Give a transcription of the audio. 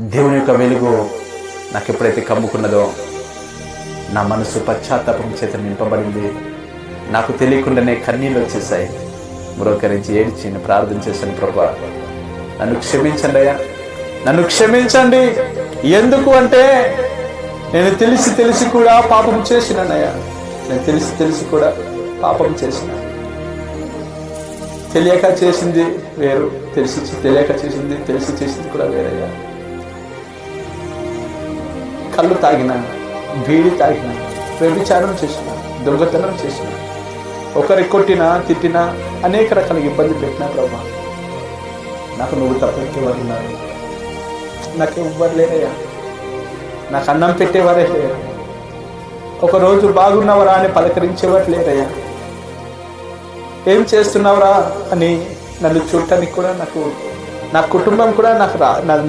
దేవుని యొక్క వెలుగు నాకు ఎప్పుడైతే కమ్ముకున్నదో నా మనసు పశ్చాత్తాపం చేత నింపబడింది. నాకు తెలియకుండానే కన్నీళ్ళు వచ్చేసాయి మరొకరించి ఏడ్చి ప్రార్థన చేశాను ప్రభా. నన్ను క్షమించండి అయ్యా. నన్ను క్షమించండి. ఎందుకు అంటే నేను తెలిసి తెలిసి కూడా పాపం చేసినానయ్యా నేను తెలిసి తెలిసి కూడా పాపం చేసిన తెలియక చేసింది వేరు తెలిసి తెలియక చేసింది తెలిసి చేసింది కూడా వేరయ్యా. కళ్ళు తాగిన బీడి తాగిన వ్యభిచారం చేసిన దొంగతనం చేసిన ఒకరి కొట్టినా తిట్టినా అనేక రకాల ఇబ్బంది పెట్టినా ప్రభా. నాకు నువ్వు తప్పెక్కేవారు ఉన్నారు? నాకు ఇవ్వరు లేరయ్యా. నాకు అన్నం పెట్టేవారే లేరు ఒకరోజు బాగున్నవరా అని పలకరించేవారు లేరయ్యా. ఏం చేస్తున్నావురా అని నన్ను చూడటానికి కూడా నాకు నా కుటుంబం కూడా నాకు రా నన్ను